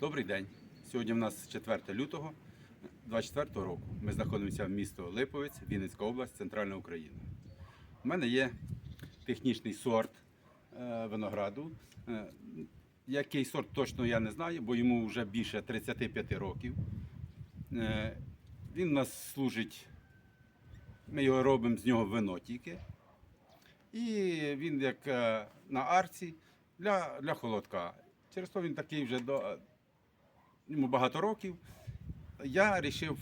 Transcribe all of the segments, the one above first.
Добрий день. Сьогодні в нас 4 лютого 24 року. Ми знаходимося в місто Липовець, Вінницька область, Центральна Україна. У мене є технічний сорт е, винограду. Е, який сорт точно я не знаю, бо йому вже більше 35 років. Е, він у нас служить, ми його робимо з нього вино тільки. І він як на арці для, для холодка. Через то він такий вже до, йому багато років. Я вирішив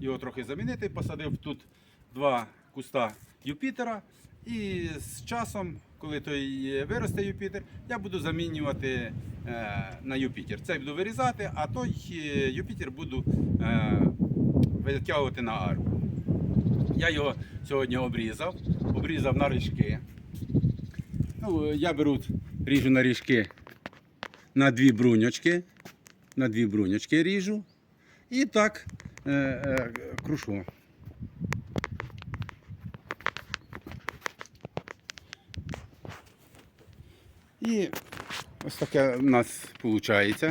його трохи замінити, посадив тут два куста Юпітера. І з часом, коли той виросте Юпітер, я буду замінювати е, на Юпітер. Цей буду вирізати, а той е, Юпітер буду е, витягувати на арку. Я його сьогодні обрізав, обрізав на ріжки. Ну, я беру, ріжу на ріжки на дві бруньочки. На дві бруньочки ріжу. І так е, е, крушу. І ось таке в нас виходить.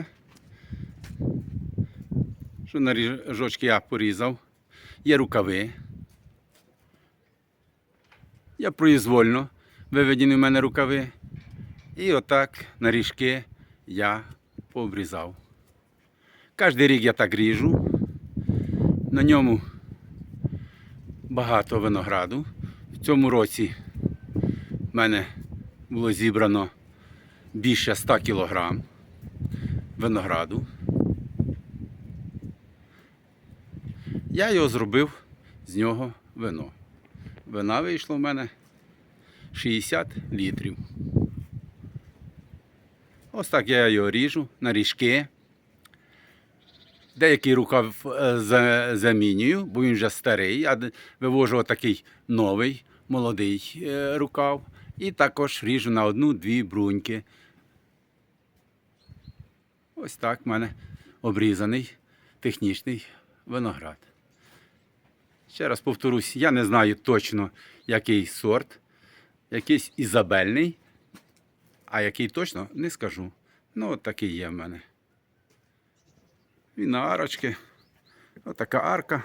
Що на ріжочки я порізав. Є рукави. Я произвольно виведені в мене рукави. І отак на ріжки я пообрізав. Кожен рік я так ріжу. На ньому багато винограду. В цьому році в мене було зібрано більше 100 кілограм винограду. Я його зробив з нього вино. Вина вийшло в мене 60 літрів. Ось так я його ріжу на ріжки. Деякий рукав е, замінюю, бо він вже старий, а вивожу отакий новий, молодий е, рукав. І також ріжу на одну-дві бруньки. Ось так в мене обрізаний технічний виноград. Ще раз повторюсь, я не знаю точно, який сорт, якийсь ізабельний, а який точно не скажу. Ну, от такий є в мене. Він на арочки. Отака арка.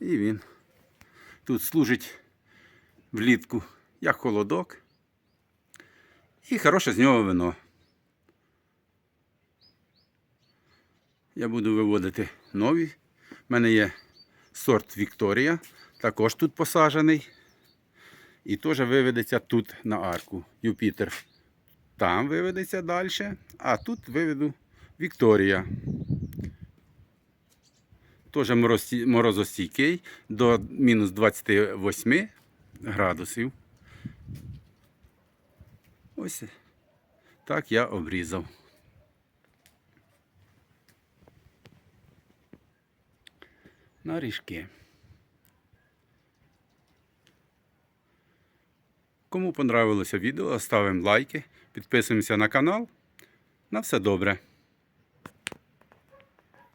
І він тут служить влітку як холодок. І хороше з нього вино. Я буду виводити нові. У мене є сорт Вікторія, також тут посаджений. І теж виведеться тут на арку. Юпітер там виведеться далі, а тут виведу Вікторія. Теж морозостійкий до мінус 28 градусів. Ось так я обрізав. На ріжки. Кому понравилося відео, ставимо лайки, підписуємося на канал. На все добре.